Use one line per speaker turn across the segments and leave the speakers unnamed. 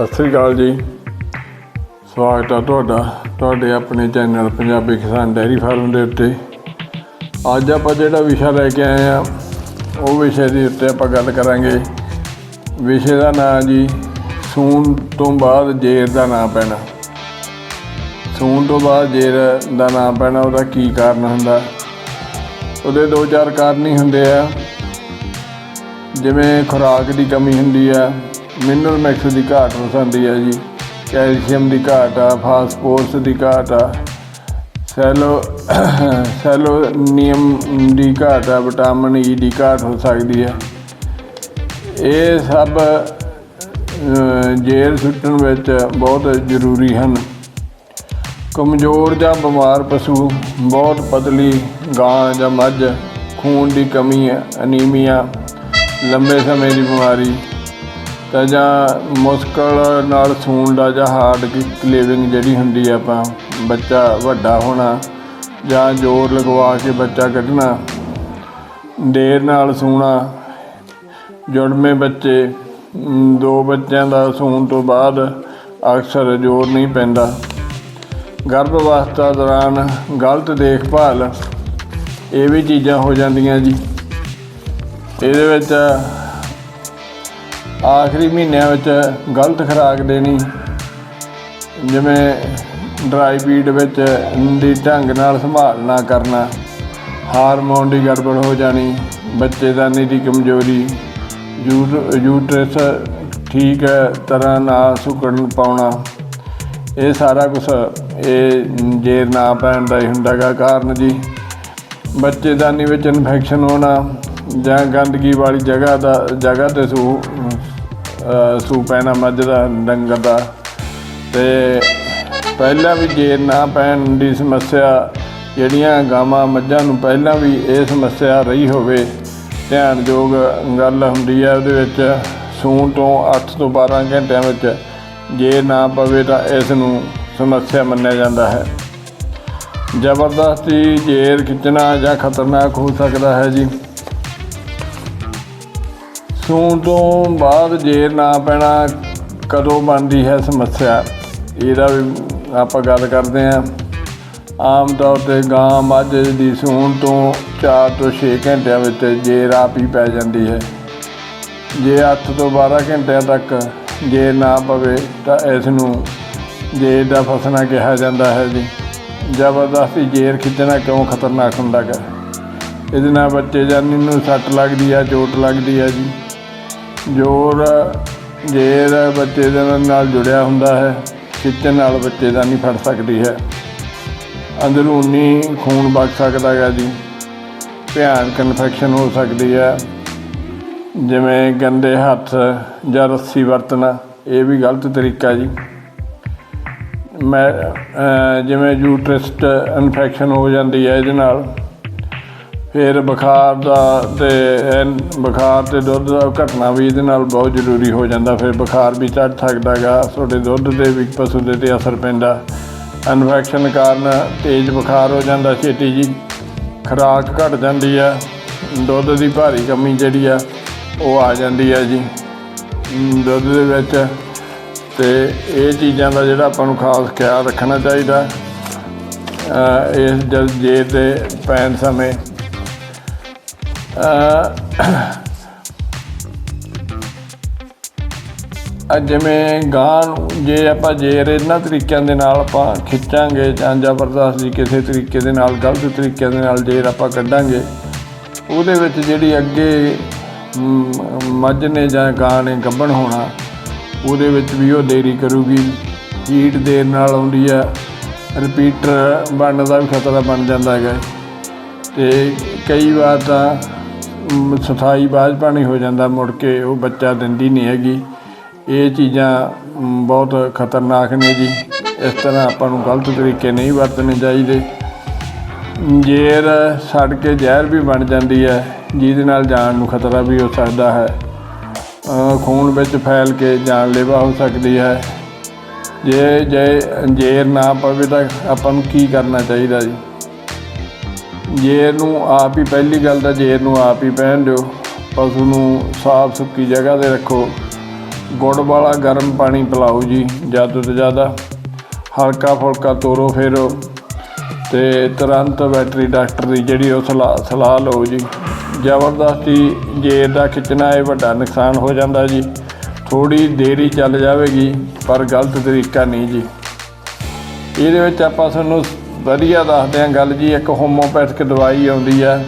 ਸਤਿ ਸ੍ਰੀ ਅਕਾਲ ਜੀ। ਸਵਾਗਤ ਹੈ ਤੁਹਾਡਾ, ਤੁਹਾਡੇ ਆਪਣੇ ਚੈਨਲ ਪੰਜਾਬੀ ਕਿਸਾਨ ਡੈਰੀ ਫਾਰਮ ਦੇ ਉੱਤੇ। ਅੱਜ ਆਪਾਂ ਜਿਹੜਾ ਵਿਸ਼ਾ ਲੈ ਕੇ ਆਏ ਆ, ਉਹ ਵਿਸ਼ੇ ਦੇ ਉੱਤੇ ਆਪਾਂ ਗੱਲ ਕਰਾਂਗੇ। ਵਿਸ਼ੇ ਦਾ ਨਾਮ ਜੀ, ਸੂਣ ਤੋਂ ਬਾਅਦ ਜੇਰ ਦਾ ਨਾਮ ਪੈਣਾ। ਸੂਣ ਤੋਂ ਬਾਅਦ ਜੇਰ ਦਾ ਨਾਮ ਪੈਣਾ, ਉਹਦਾ ਕੀ ਕਾਰਨ ਹੁੰਦਾ? ਉਹਦੇ ਦੋ ਚਾਰ ਕਾਰਨ ਹੀ ਹੁੰਦੇ ਆ। ਜਿਵੇਂ ਖੁਰਾਕ ਦੀ ਕਮੀ ਹੁੰਦੀ ਆ ਮਿਨਰਲ ਮੈਕਸ ਦੀ ਘਾਟ ਹੋ ਸਕਦੀ ਹੈ ਜੀ। ਕੈਲਸ਼ੀਅਮ ਦੀ ਘਾਟ ਆ ਫਾਸਫੋਰਸ ਦੀ ਘਾਟ ਆ। ਸੈਲੋ ਸੈਲੋਨੀਅਮ ਦੀ ਘਾਟ ਆ ਵਿਟਾਮਿਨ ਈ ਦੀ ਘਾਟ ਹੋ ਸਕਦੀ ਹੈ ਇਹ ਸਭ ਅਹ, ਜੇਰ ਸੁੱਟਣ ਵਿੱਚ ਬਹੁਤ ਜ਼ਰੂਰੀ ਹਨ। ਕਮਜ਼ੋਰ ਜਾਂ ਬਿਮਾਰ ਪਸ਼ੂ ਬਹੁਤ ਪਤਲੀ ਗਾਂ ਜਾਂ ਮੱਝ ਖੂਨ ਦੀ ਕਮੀ ਅਨੀਮੀਆ ਲੰਬੇ ਸਮੇਂ ਦੀ ਬਿਮਾਰੀ ਤਾਂ ਜਾਂ ਮੁਸ਼ਕਲ ਨਾਲ ਸੂਣ ਦਾ ਜਾਂ ਹਾਰਡ ਕਲੀਵਿੰਗ ਜਿਹੜੀ ਹੁੰਦੀ ਆ ਆਪਾਂ, ਬੱਚਾ ਵੱਡਾ ਹੋਣਾ ਜਾਂ ਜ਼ੋਰ ਲਗਵਾ ਕੇ ਬੱਚਾ ਕੱਢਣਾ, ਦੇਰ ਨਾਲ ਸੂਣਾ, ਜੁੜਵੇਂ ਬੱਚੇ ਦੋ ਬੱਚਿਆਂ ਦਾ ਸੂਣ ਤੋਂ ਬਾਅਦ ਅਕਸਰ ਜ਼ੋਰ ਨਹੀਂ ਪੈਂਦਾ। ਗਰਭ ਅਵਸਥਾ ਦੌਰਾਨ ਗਲਤ ਦੇਖਭਾਲ, ਇਹ ਵੀ ਚੀਜ਼ਾਂ ਹੋ ਜਾਂਦੀਆਂ ਜੀ। ਇਹਦੇ ਵਿੱਚ ਆਖਰੀ ਮਹੀਨਿਆਂ ਵਿੱਚ ਗਲਤ ਖੁਰਾਕ ਦੇਣੀ, ਜਿਵੇਂ ਡਰਾਈ ਫੀਡ ਵਿੱਚ ਦੀ ਢੰਗ ਨਾਲ ਸੰਭਾਲ ਨਾ ਕਰਨਾ, ਹਾਰਮੋਨ ਦੀ ਗੜਬੜ ਹੋ ਜਾਣੀ ਬੱਚੇਦਾਨੀ ਦੀ ਕਮਜ਼ੋਰੀ ਯੂ- ਯੂਟਰਸ ਠੀਕ ਤਰ੍ਹਾਂ ਨਾ ਸੁਕੜਨ ਪਾਉਣਾ, ਇਹ ਸਾਰਾ ਕੁਝ ਇਹ ਜੇਰ ਨਾ ਪੈਣ ਦਾ ਹੀ ਹੁੰਦਾ ਗਾ ਕਾਰਨ ਜੀ। ਬੱਚੇਦਾਨੀ ਵਿੱਚ ਇਨਫੈਕਸ਼ਨ ਹੋਣਾ ਜਾਂ ਗੰਦਗੀ ਵਾਲੀ ਜਗ੍ਹਾ ਦਾ, ਜਗ੍ਹਾ ਤੇ ਸੂ ਅਹ ਸੂ ਪੈਣਾ ਮੱਝ ਦਾ, ਡੰਗਰ ਦਾ। ਤੇ ਪਹਿਲਾਂ ਵੀ ਜੇਰ ਨਾ ਪੈਣ ਦੀ ਸਮੱਸਿਆ, ਜਿਹੜੀਆਂ ਗਾਵਾਂ ਮੱਝਾਂ ਨੂੰ ਪਹਿਲਾਂ ਵੀ ਇਹ ਸਮੱਸਿਆ ਰਹੀ ਹੋਵੇ, ਧਿਆਨਯੋਗ ਗੱਲ ਹੁੰਦੀ ਹੈ ਉਹਦੇ ਵਿੱਚ ਸੂਣ ਤੋਂ 8 ਤੋਂ 12 ਘੰਟਿਆਂ ਵਿੱਚ ਜੇ ਨਾ ਪਵੇ ਤਾਂ ਇਸ ਨੂੰ ਸਮੱਸਿਆ ਮੰਨਿਆ ਜਾਂਦਾ ਹੈ। ਜ਼ਬਰਦਸਤੀ ਜੇਰ ਖਿੱਚਣਾ ਜਾਂ ਖਤਰਨਾਕ ਹੋ ਸਕਦਾ ਹੈ ਜੀ। ਸੂਣ ਤੋਂ ਬਾਅਦ ਜੇਰ ਨਾ ਪੈਣਾ, ਕਦੋਂ ਬਣਦੀ ਹੈ ਸਮੱਸਿਆ? ਇਹਦਾ ਵੀ ਆਪਾਂ ਗੱਲ ਕਰਦੇ ਹਾਂ। ਆਮ ਤੌਰ ਤੇ ਗਾਂ ਮੱਝ ਦੀ ਸੂਣ ਤੋਂ 4 ਤੋਂ 6 ਘੰਟਿਆਂ ਵਿੱਚ ਜੇਰ ਆਪ ਹੀ ਪੈ ਜਾਂਦੀ ਹੈ। ਜੇ 8 ਤੋਂ 12 ਘੰਟਿਆਂ ਤੱਕ ਜੇ ਨਾ ਪਵੇ ਤਾਂ ਇਸ ਨੂੰ ਜੇਰ ਦਾ ਫਸਣਾ ਕਿਹਾ ਜਾਂਦਾ ਹੈ ਜੀ। ਜ਼ਬਰਦਸਤੀ ਜੇਰ ਖਿੱਚਣਾ ਕਿਉਂ ਖਤਰਨਾਕ ਹੁੰਦਾ ਹੈ? ਇਹਦੇ ਨਾਲ ਬੱਚੇ ਜਾਨੀ ਨੂੰ ਸੱਟ ਲੱਗਦੀ ਆ ਚੋਟ ਲੱਗਦੀ ਆ ਜੀ। ਜੋਰ, ਜੇਰ ਬੱਚੇ ਦੇ ਨਾਲ ਜੁੜਿਆ ਹੁੰਦਾ ਹੈ ਖਿੱਚਣ ਨਾਲ ਬੱਚੇ ਦਾ ਨਹੀਂ ਫੜ ਸਕਦੀ ਹੈ। ਅੰਦਰੂਨੀ ਖੂਨ ਵਗ ਸਕਦਾ ਹੈ ਜੀ। ਭਿਆਨਕ ਇਨਫੈਕਸ਼ਨ ਹੋ ਸਕਦੀ ਹੈ। ਜਿਵੇਂ ਗੰਦੇ ਹੱਥ ਜਾਂ ਰੱਸੀ ਵਰਤਣਾ, ਇਹ ਵੀ ਗਲਤ ਤਰੀਕਾ ਜੀ। ਮੈਂ ਜਿਵੇਂ ਯੂਟਰਸਟ ਇਨਫੈਕਸ਼ਨ ਹੋ ਜਾਂਦੀ ਹੈ ਇਹਦੇ ਨਾਲ। ਫਿਰ ਬੁਖਾਰ ਦਾ ਤੇ ਬੁਖਾਰ ਤੇ ਦੁੱਧ ਦਾ ਘਟਨਾ ਵੀ ਇਹਦੇ ਨਾਲ ਬਹੁਤ ਜ਼ਰੂਰੀ ਹੋ ਜਾਂਦਾ। ਫਿਰ ਬੁਖਾਰ ਵੀ ਚੜ੍ਹ ਸਕਦਾ ਗਾ। ਤੁਹਾਡੇ ਦੁੱਧ ਦੇ ਵੀ ਪਸ਼ੂ ਦੇ ਤੇ ਅਸਰ ਪੈਂਦਾ। ਇਨਫੈਕਸ਼ਨ ਕਾਰਨ ਤੇਜ਼ ਬੁਖਾਰ ਹੋ ਜਾਂਦਾ। ਛੇਤੀ ਜੀ ਖੁਰਾਕ ਘਟ ਜਾਂਦੀ ਆ। ਦੁੱਧ ਦੀ ਭਾਰੀ ਕਮੀ ਜਿਹੜੀ ਆ, ਉਹ ਆ ਜਾਂਦੀ ਹੈ ਜੀ। ਦੁੱਧ ਦੇ ਵਿੱਚ ਤੇ ਇਹ ਚੀਜ਼ਾਂ ਦਾ ਜਿਹੜਾ ਆਪਾਂ ਨੂੰ ਖਾਸ ਖਿਆਲ ਰੱਖਣਾ ਚਾਹੀਦਾ। ਇਸ ਜਲ ਜੇ ਤੇ ਪੈਣ ਸਮੇਂ ਜਿਵੇਂ ਗਾਂ ਨੂੰ ਜੇ ਆਪਾਂ ਜੇਰ ਇਹਨਾਂ ਤਰੀਕਿਆਂ ਦੇ ਨਾਲ ਆਪਾਂ ਖਿੱਚਾਂਗੇ ਜਾਂ ਜ਼ਬਰਦਸਤ ਜੀ ਕਿਸੇ ਤਰੀਕੇ ਦੇ ਨਾਲ, ਗਲਤ ਤਰੀਕਿਆਂ ਦੇ ਨਾਲ ਜੇਰ ਆਪਾਂ ਕੱਢਾਂਗੇ, ਉਹਦੇ ਵਿੱਚ ਜਿਹੜੀ ਅੱਗੇ ਮੱਝ ਨੇ ਜਾਂ ਗਾਂ ਨੇ ਗੱਭਣ ਹੋਣਾ, ਉਹਦੇ ਵਿੱਚ ਵੀ ਉਹ ਦੇਰੀ ਕਰੂਗੀ। ਹੀਟ ਦੇਰ ਨਾਲ ਆਉਂਦੀ ਆ, ਰਿਪੀਟਰ ਬਣਨ ਦਾ ਵੀ ਖਤਰਾ ਬਣ ਜਾਂਦਾ ਹੈਗਾ। ਤੇ ਕਈ ਵਾਰ ਤਾਂ ਸਥਾਈ ਬਾਜ਼ ਪਾਣੀ ਹੋ ਜਾਂਦਾ ਮੁੜ ਕੇ, ਉਹ ਬੱਚਾ ਦਿੰਦੀ ਨਹੀਂ ਹੈਗੀ। ਇਹ ਚੀਜ਼ਾਂ ਬਹੁਤ ਖਤਰਨਾਕ ਨੇ ਜੀ। ਇਸ ਤਰ੍ਹਾਂ ਆਪਾਂ ਨੂੰ ਗਲਤ ਤਰੀਕੇ ਨਹੀਂ ਵਰਤਣੇ ਚਾਹੀਦੇ। ਜੇਰ ਸੜ ਕੇ ਜ਼ਹਿਰ ਵੀ ਬਣ ਜਾਂਦੀ ਹੈ, ਜਿਹਦੇ ਨਾਲ ਜਾਨ ਨੂੰ ਖਤਰਾ ਵੀ ਹੋ ਸਕਦਾ ਹੈ। ਖੂਨ ਵਿੱਚ ਫੈਲ ਕੇ ਜਾਨਲੇਵਾ ਹੋ ਸਕਦੀ ਹੈ। ਜੇ ਜੇ ਜੇਰ ਨਾ ਪਵੇ ਤਾਂ ਆਪਾਂ ਨੂੰ ਕੀ ਕਰਨਾ ਚਾਹੀਦਾ ਜੀ? ਜੇਰ ਨੂੰ ਆਪ ਹੀ ਪਹਿਲੀ ਗੱਲ ਤਾਂ ਜੇਰ ਨੂੰ ਆਪ ਹੀ ਪਹਿਨ ਦਿਓ, ਪਸ਼ੂ ਨੂੰ ਸਾਫ਼ ਸੁੱਕੀ ਜਗ੍ਹਾ ਤੇ ਰੱਖੋ। ਗੁੜ ਵਾਲਾ ਗਰਮ ਪਾਣੀ ਪਿਲਾਓ ਜੀ ਜ਼ਿਆਦਾ ਤੋਂ ਜ਼ਿਆਦਾ। ਹਲਕਾ ਫੁਲਕਾ ਤੋਰੋ ਫੇਰੋ ਤੇ ਤੁਰੰਤ ਵੈਟਰੀ ਡਾਕਟਰ ਦੀ ਜਿਹੜੀ ਉਹ ਸਲਾਹ ਸਲਾਹ ਲਓ ਜੀ। ਜ਼ਬਰਦਸਤੀ ਜੇਰ ਦਾ ਖਿੱਚਣਾ ਇਹ ਵੱਡਾ ਨੁਕਸਾਨ ਹੋ ਜਾਂਦਾ ਜੀ। ਥੋੜੀ ਦੇਰੀ ਚੱਲ ਜਾਵੇਗੀ, ਪਰ ਗਲਤ ਤਰੀਕਾ ਨਹੀਂ ਜੀ। ਇਹਦੇ ਵਿੱਚ ਆਪਾਂ ਸਾਨੂੰ ਵਧੀਆ ਦੱਸਦੇ ਹਾਂ ਗੱਲ ਜੀ, ਇੱਕ ਹੋਮੋਪੈਥਿਕ ਦਵਾਈ ਆਉਂਦੀ ਆ,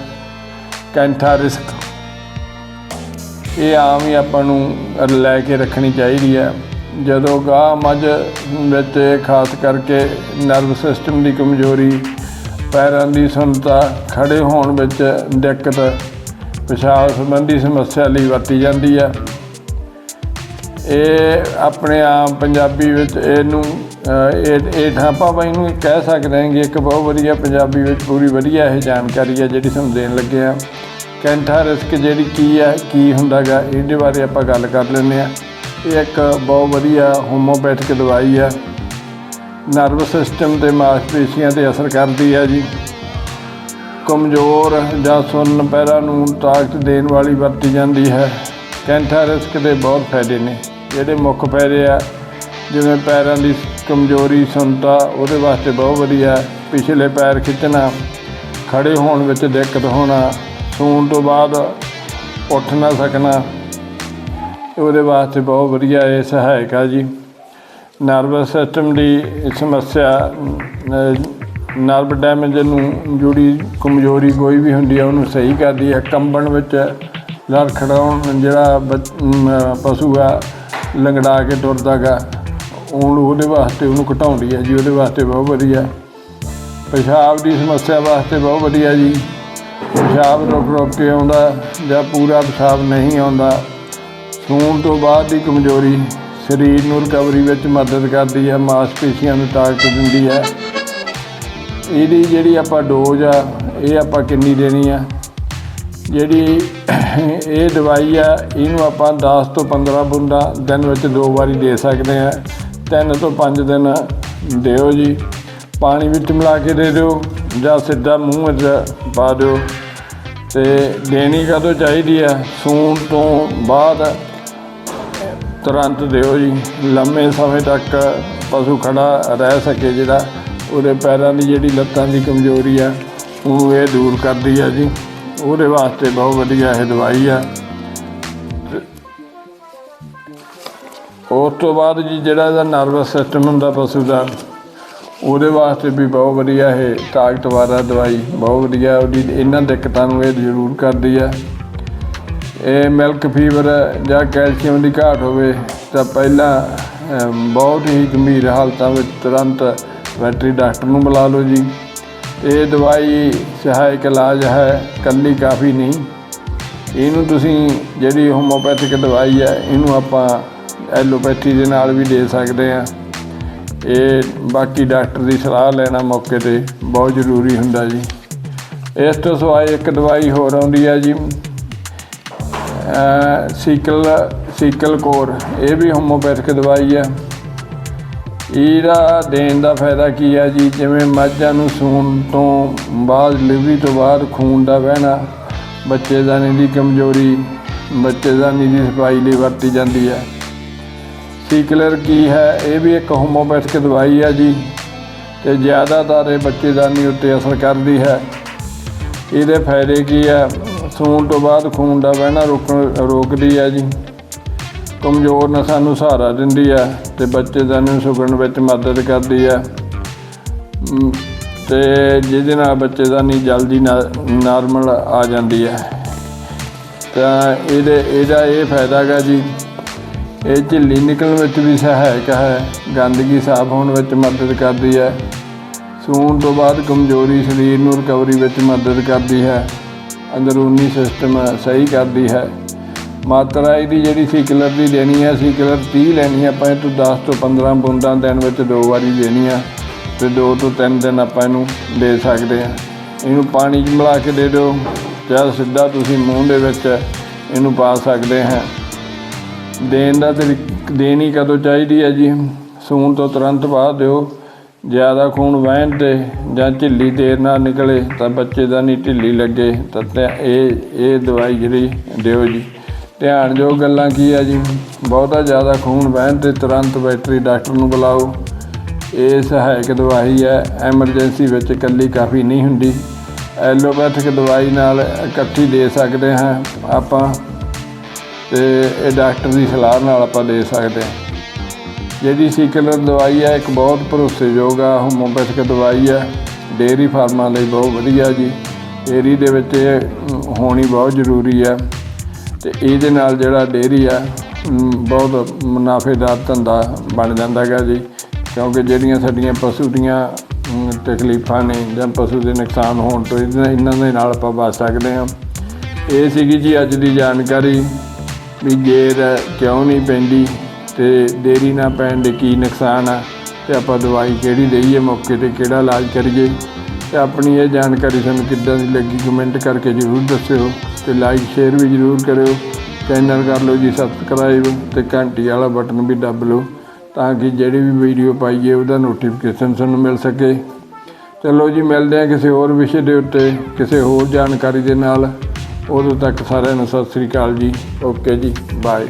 ਕੈਂਠਾ ਰਿਸਕ। ਇਹ ਆਮ ਹੀ ਆਪਾਂ ਨੂੰ ਲੈ ਕੇ ਰੱਖਣੀ ਚਾਹੀਦੀ ਹੈ ਜਦੋਂ ਗਾਹ ਮੱਝ ਵਿੱਚ ਖਾਸ ਕਰਕੇ ਨਰਵ ਸਿਸਟਮ ਦੀ ਕਮਜ਼ੋਰੀ, ਪੈਰਾਂ ਦੀ ਸੁੰਨਤਾ ਖੜੇ ਹੋਣ ਵਿੱਚ ਦਿੱਕਤ, ਪਿਸ਼ਾਬ ਸੰਬੰਧੀ ਸਮੱਸਿਆ ਲਈ ਵਰਤੀ ਜਾਂਦੀ ਹੈ ਇਹ ਆਪਣੇ ਆਮ ਪੰਜਾਬੀ ਵਿੱਚ ਇਹਨੂੰ ਇਹ ਇਹ ਠਾਪਾ ਬਾਈ ਨੂੰ ਕਹਿ ਸਕਦੇ ਹਾਂ ਕਿ ਇੱਕ ਬਹੁਤ ਵਧੀਆ ਪੰਜਾਬੀ ਵਿੱਚ ਪੂਰੀ ਵਧੀਆ ਇਹ ਜਾਣਕਾਰੀ ਹੈ ਜਿਹੜੀ ਤੁਹਾਨੂੰ ਦੇਣ ਲੱਗੇ ਆ ਕੈਂਠਾ ਰਿਸਕ ਜਿਹੜੀ ਕੀ ਹੈ, ਕੀ ਹੁੰਦਾਗਾ, ਇਹਦੇ ਬਾਰੇ ਆਪਾਂ ਗੱਲ ਕਰ ਲੈਂਦੇ ਆ ਇਹ ਇੱਕ ਬਹੁਤ ਵਧੀਆ ਹੋਮੋਪੈਥਿਕ ਦਵਾਈ ਹੈ। ਨਰਵਸ ਸਿਸਟਮ ਤੇ ਮਾਸਪੇਸ਼ੀਆਂ ਤੇ ਅਸਰ ਕਰਦੀ ਹੈ ਜੀ। ਕਮਜ਼ੋਰ ਜਾਂ ਸੁੰਨ ਪੈਰਾਂ ਨੂੰ ਤਾਕਤ ਦੇਣ ਵਾਲੀ ਵਰਤੀ ਜਾਂਦੀ ਹੈ। ਕੈਂਠਾ ਰਿਸਕ ਦੇ ਬਹੁਤ ਫਾਇਦੇ ਨੇ। ਜਿਹੜੇ ਮੁੱਖ ਫਾਇਦੇ ਆ, ਜਿਵੇਂ ਪੈਰਾਂ ਦੀ ਕਮਜ਼ੋਰੀ ਸੁੰਨਤਾ ਉਹਦੇ ਵਾਸਤੇ ਬਹੁਤ ਵਧੀਆ ਪਿਛਲੇ ਪੈਰ ਖਿੱਚਣਾ, ਖੜੇ ਹੋਣ ਵਿੱਚ ਦਿੱਕਤ ਹੋਣਾ, ਸੂਣ ਤੋਂ ਬਾਅਦ ਉੱਠ ਨਾ ਸਕਣਾ, ਉਹਦੇ ਵਾਸਤੇ ਬਹੁਤ ਵਧੀਆ ਇਹ ਸਹਾਇਕ ਆ ਜੀ। ਨਰਵਸ ਸਿਸਟਮ ਦੀ ਸਮੱਸਿਆ ਨਰਵ ਡੈਮੇਜ ਨੂੰ ਜੁੜੀ ਕਮਜ਼ੋਰੀ ਕੋਈ ਵੀ ਹੁੰਦੀ ਹੈ ਉਹਨੂੰ ਸਹੀ ਕਰਦੀ ਹੈ। ਕੰਬਣ ਵਿੱਚ ਲੜਖੜਾਉਣ ਜਿਹੜਾ ਪਸ਼ੂ ਆ, ਲੰਗੜਾ ਕੇ ਤੁਰਦਾ ਗਾ। ਉਹਨੂੰ ਉਹਦੇ ਵਾਸਤੇ ਉਹਨੂੰ ਘਟਾਉਂਦੀ ਹੈ ਜੀ, ਉਹਦੇ ਵਾਸਤੇ ਬਹੁਤ ਵਧੀਆ। ਪਿਸ਼ਾਬ ਦੀ ਸਮੱਸਿਆ ਵਾਸਤੇ ਬਹੁਤ ਵਧੀਆ ਜੀ। ਪਿਸ਼ਾਬ ਰੁਕ ਰੁਕ ਕੇ ਆਉਂਦਾ ਜਾਂ ਪੂਰਾ ਪਿਸ਼ਾਬ ਨਹੀਂ ਆਉਂਦਾ। ਸੌਣ ਤੋਂ ਬਾਅਦ ਦੀ ਕਮਜ਼ੋਰੀ ਸਰੀਰ ਨੂੰ ਰਿਕਵਰੀ ਵਿੱਚ ਮਦਦ ਕਰਦੀ ਹੈ ਮਾਸਪੇਸ਼ੀਆਂ ਨੂੰ ਤਾਕਤ ਦਿੰਦੀ ਹੈ ਇਹਦੀ ਜਿਹੜੀ ਆਪਾਂ ਡੋਜ਼ ਆ, ਇਹ ਆਪਾਂ ਕਿੰਨੀ ਦੇਣੀ ਆ? ਜਿਹੜੀ ਇਹ ਦਵਾਈ ਆ, ਇਹਨੂੰ ਆਪਾਂ 10 ਤੋਂ 15 ਬੂੰਦਾਂ ਦਿਨ ਵਿੱਚ ਦੋ ਵਾਰੀ ਦੇ ਸਕਦੇ ਆ। ਤਿੰਨ ਤੋਂ ਪੰਜ ਦਿਨ ਦਿਓ ਜੀ। ਪਾਣੀ ਵਿੱਚ ਮਿਲਾ ਕੇ ਦੇ ਦਿਓ ਜਾਂ ਸਿੱਧਾ ਮੂੰਹ ਵਿੱਚ ਪਾ ਦਿਓ। ਤੇ ਦੇਣੀ ਕਦੋਂ ਚਾਹੀਦੀ ਆ? ਸੂਣ ਤੋਂ ਬਾਅਦ ਤੁਰੰਤ ਦਿਓ ਜੀ। ਲੰਮੇ ਸਮੇਂ ਤੱਕ ਪਸ਼ੂ ਖੜਾ ਰਹਿ ਸਕੇ ਜਿਹੜਾ ਉਹਦੇ ਪੈਰਾਂ ਦੀ ਜਿਹੜੀ ਲੱਤਾਂ ਦੀ ਕਮਜ਼ੋਰੀ ਆ, ਉਹ ਇਹ ਦੂਰ ਕਰਦੀ ਆ ਜੀ। ਉਹਦੇ ਵਾਸਤੇ ਬਹੁਤ ਵਧੀਆ ਇਹ ਦਵਾਈ ਆ। ਉਸ ਤੋਂ ਬਾਅਦ ਜੀ ਜਿਹੜਾ ਇਹਦਾ ਨਰਵਸ ਸਿਸਟਮ ਹੁੰਦਾ ਪਸ਼ੂ ਦਾ, ਉਹਦੇ ਵਾਸਤੇ ਵੀ ਬਹੁਤ ਵਧੀਆ ਇਹ ਤਾਕਤਵਾਰਾ ਦਵਾਈ, ਬਹੁਤ ਵਧੀਆ ਉਹਦੀ ਇਹਨਾਂ ਦਿੱਕਤਾਂ ਨੂੰ ਇਹ ਜ਼ਰੂਰ ਕਰਦੀ ਆ। ਇਹ ਮਿਲਕ ਫੀਵਰ ਜਾਂ ਕੈਲਸ਼ੀਅਮ ਦੀ ਘਾਟ ਹੋਵੇ ਤਾਂ ਪਹਿਲਾਂ ਬਹੁਤ ਹੀ ਗੰਭੀਰ ਹਾਲਤਾਂ ਵਿੱਚ ਤੁਰੰਤ ਵੈਟਰੀ ਡਾਕਟਰ ਨੂੰ ਬੁਲਾ ਲਓ ਜੀ। ਇਹ ਦਵਾਈ ਸਹਾਇਕ ਇਲਾਜ ਹੈ, ਕੱਲੀ ਕਾਫੀ ਨਹੀਂ। ਇਹਨੂੰ ਤੁਸੀਂ ਜਿਹੜੀ ਹੋਮੋਪੈਥਿਕ ਦਵਾਈ ਹੈ, ਇਹਨੂੰ ਆਪਾਂ ਐਲੋਪੈਥੀ ਦੇ ਨਾਲ ਵੀ ਦੇ ਸਕਦੇ ਆ। ਇਹ ਬਾਕੀ ਡਾਕਟਰ ਦੀ ਸਲਾਹ ਲੈਣਾ ਮੌਕੇ ਤੇ ਬਹੁਤ ਜ਼ਰੂਰੀ ਹੁੰਦਾ ਜੀ। ਇਸ ਤੋਂ ਸਿਵਾਏ ਇੱਕ ਦਵਾਈ ਹੋਰ ਆਉਂਦੀ ਹੈ ਜੀ ਸੀਕਲ ਸੀਕਲ ਕੋਰ। ਇਹ ਵੀ ਹੋਮੋਪੈਥਿਕ ਦਵਾਈ ਹੈ ਇਹਦਾ ਦੇਣ ਦਾ ਫਾਇਦਾ ਕੀ ਹੈ ਜੀ? ਜਿਵੇਂ ਮੱਝਾਂ ਨੂੰ ਸੂਣ ਤੋਂ ਬਾਅਦ, ਡਿਲੀਵਰੀ ਤੋਂ ਬਾਅਦ ਖੂਨ ਦਾ ਵਹਿਣਾ ਬੱਚੇਦਾਨੀ ਦੀ ਕਮਜ਼ੋਰੀ ਬੱਚੇਦਾਨੀ ਦੀ ਸਫ਼ਾਈ ਲਈ ਵਰਤੀ ਜਾਂਦੀ ਹੈ ਸੀਕਲਰ ਕੀ ਹੈ ਇਹ ਵੀ ਇੱਕ ਹੋਮੋਪੈਥਿਕ ਦਵਾਈ ਹੈ ਜੀ ਤੇ ਜ਼ਿਆਦਾਤਰ ਇਹ ਬੱਚੇਦਾਨੀ ਉੱਤੇ ਅਸਰ ਕਰਦੀ ਹੈ। ਇਹਦੇ ਫਾਇਦੇ ਕੀ ਹੈ? ਸੂਣ ਤੋਂ ਬਾਅਦ ਖੂਨ ਦਾ ਵਹਿਣਾ ਰੋਕਣ ਰੋਕਦੀ ਹੈ ਜੀ। ਕਮਜ਼ੋਰ ਨਸਾਂ ਨੂੰ ਸਹਾਰਾ ਦਿੰਦੀ ਹੈ ਤੇ ਬੱਚੇਦਾਨੀ ਨੂੰ ਸੁਗਣ ਵਿੱਚ ਮਦਦ ਕਰਦੀ ਹੈ। ਅਮ, ਤੇ ਜਿਹਦੇ ਨਾਲ ਬੱਚੇਦਾਨੀ ਜਲਦੀ ਨਾਰਮਲ ਆ ਜਾਂਦੀ ਹੈ। ਤਾਂ ਇਹਦੇ ਇਹਦਾ ਇਹ ਫਾਇਦਾ ਹੈਗਾ ਜੀ ਇਹ ਝਿੱਲੀ ਨਿਕਲਣ ਵਿੱਚ ਵੀ ਸਹਾਇਕ ਹੈ। ਗੰਦਗੀ ਸਾਫ਼ ਹੋਣ ਵਿੱਚ ਮਦਦ ਕਰਦੀ ਹੈ। ਸੂਣ ਤੋਂ ਬਾਅਦ ਕਮਜ਼ੋਰੀ ਸਰੀਰ ਨੂੰ ਰਿਕਵਰੀ ਵਿੱਚ ਮਦਦ ਕਰਦੀ ਹੈ। ਅੰਦਰੂਨੀ ਸਿਸਟਮ ਸਹੀ ਕਰਦੀ ਹੈ। ਮਾਤਰਾ ਇਹਦੀ ਜਿਹੜੀ ਸੀਕਲਰ ਦੀ ਦੇਣੀ ਹੈ ਸੀਕਲਰ 30 ਲੈਣੀ ਹੈ, ਆਪਾਂ ਇਹ ਤੋਂ 10 ਤੋਂ 15 ਬੂੰਦਾਂ ਦਿਨ ਵਿੱਚ ਦੋ ਵਾਰੀ ਦੇਣੀ ਹੈ ਤੇ ਦੋ ਤੋਂ ਤਿੰਨ ਦਿਨ ਆਪਾਂ ਇਹਨੂੰ ਦੇ ਸਕਦੇ ਹਾਂ। ਇਹਨੂੰ ਪਾਣੀ 'ਚ ਮਿਲਾ ਕੇ ਦੇ ਦਿਓ ਜਾਂ ਸਿੱਧਾ ਤੁਸੀਂ ਮੂੰਹ ਦੇ ਵਿੱਚ ਇਹਨੂੰ ਪਾ ਸਕਦੇ ਹਾਂ। ਦੇਣ ਦਾ ਤਰੀਕ ਦੇਣੀ ਕਦੋਂ ਚਾਹੀਦੀ ਹੈ ਜੀ? ਸੂਣ ਤੋਂ ਤੁਰੰਤ ਬਾਅਦ ਦਿਓ। ਜ਼ਿਆਦਾ ਖੂਨ ਵਹਿਣ ਤੇ ਜਾਂ ਢਿੱਲੀ ਦੇਰ ਨਾਲ ਨਿਕਲੇ ਤਾਂ ਬੱਚੇ ਦਾ ਨਹੀਂ ਢਿੱਲੀ ਲੱਗੇ। ਤਾਂ ਤੇ ਇਹ ਇਹ ਦਵਾਈ ਜਿਹੜੀ ਦਿਓ ਜੀ। ਧਿਆਨਯੋਗ ਗੱਲਾਂ ਕੀ ਹੈ ਜੀ? ਬਹੁਤਾ ਜ਼ਿਆਦਾ ਖੂਨ ਵਹਿਣ ਤੇ ਤੁਰੰਤ ਵੈਟਰੀ ਡਾਕਟਰ ਨੂੰ ਬੁਲਾਓ। ਇਹ ਸਹਾਇਕ ਦਵਾਈ ਹੈ। ਐਮਰਜੈਂਸੀ ਵਿੱਚ ਇਕੱਲੀ ਕਾਫੀ ਨਹੀਂ ਹੁੰਦੀ। ਐਲੋਪੈਥਿਕ ਦਵਾਈ ਨਾਲ ਇਕੱਠੀ ਦੇ ਸਕਦੇ ਹਾਂ ਆਪਾਂ। ਤੇ ਇਹ ਡਾਕਟਰ ਦੀ ਸਲਾਹ ਨਾਲ ਆਪਾਂ ਦੇ ਸਕਦੇ ਹਾਂ। ਜਿਹੜੀ ਸੀਕਲਰ ਦਵਾਈ ਹੈ, ਇੱਕ ਬਹੁਤ ਭਰੋਸੇਯੋਗ ਆ ਹੋਮੋਪੈਥਿਕ ਦਵਾਈ ਹੈ ਡੇਅਰੀ ਫਾਰਮਾਂ ਲਈ ਬਹੁਤ ਵਧੀਆ ਜੀ। ਡੇਅਰੀ ਦੇ ਵਿੱਚ ਇਹ ਹੋਣੀ ਬਹੁਤ ਜ਼ਰੂਰੀ ਹੈ। ਤੇ ਇਹਦੇ ਨਾਲ ਜਿਹੜਾ ਡੇਅਰੀ ਆ ਬਹੁਤ ਮੁਨਾਫੇਦਾਰ ਧੰਦਾ ਬਣ ਜਾਂਦਾ ਹੈਗਾ ਜੀ। ਕਿਉਂਕਿ ਜਿਹੜੀਆਂ ਸਾਡੀਆਂ ਪਸ਼ੂ ਦੀਆਂ ਤਕਲੀਫਾਂ ਨੇ ਜਾਂ ਪਸ਼ੂ ਦੇ ਨੁਕਸਾਨ ਹੋਣ ਤੋਂ ਇਹਨਾਂ ਇਹਨਾਂ ਦੇ ਨਾਲ ਆਪਾਂ ਬਚ ਸਕਦੇ ਹਾਂ। ਇਹ ਸੀਗੀ ਜੀ ਅੱਜ ਦੀ ਜਾਣਕਾਰੀ। ਵੀ ਜੇਰ ਕਿਉਂ ਨਹੀਂ ਪੈਂਦੀ ਤੇ ਦੇਰੀ ਨਾ ਪੈਣ ਦੇ ਕੀ ਨੁਕਸਾਨ ਆ, ਤੇ ਆਪਾਂ ਦਵਾਈ ਕਿਹੜੀ ਲਈਏ ਮੌਕੇ ਤੇ ਕਿਹੜਾ ਇਲਾਜ ਕਰੀਏ। ਤੇ ਆਪਣੀ ਇਹ ਜਾਣਕਾਰੀ ਤੁਹਾਨੂੰ ਕਿੱਦਾਂ ਦੀ ਲੱਗੀ, ਕਮੈਂਟ ਕਰਕੇ ਜਰੂਰ ਦੱਸਿਓ ਤੇ ਲਾਈਕ ਸ਼ੇਅਰ ਵੀ ਜਰੂਰ ਕਰਿਓ। ਚੈਨਲ ਕਰ ਲਓ ਜੀ ਸਬਸਕ੍ਰਾਈਬ ਤੇ ਘੰਟੀ ਵਾਲਾ ਬਟਨ ਵੀ ਦੱਬ ਲਓ ਤਾਂ ਕਿ ਜਿਹੜੀ ਵੀ ਵੀਡੀਓ ਪਾਈਏ, ਉਹਦਾ ਨੋਟੀਫਿਕੇਸ਼ਨ ਤੁਹਾਨੂੰ ਮਿਲ ਸਕੇ। ਚਲੋ ਜੀ, ਮਿਲਦੇ ਹਾਂ ਕਿਸੇ ਹੋਰ ਵਿਸ਼ੇ ਦੇ ਉੱਤੇ, ਕਿਸੇ ਹੋਰ ਜਾਣਕਾਰੀ ਦੇ ਨਾਲ। ਉਦੋਂ ਤੱਕ ਸਾਰਿਆਂ ਨੂੰ ਸਤਿ ਸ੍ਰੀ ਅਕਾਲ ਜੀ। ਓਕੇ ਜੀ ਬਾਏ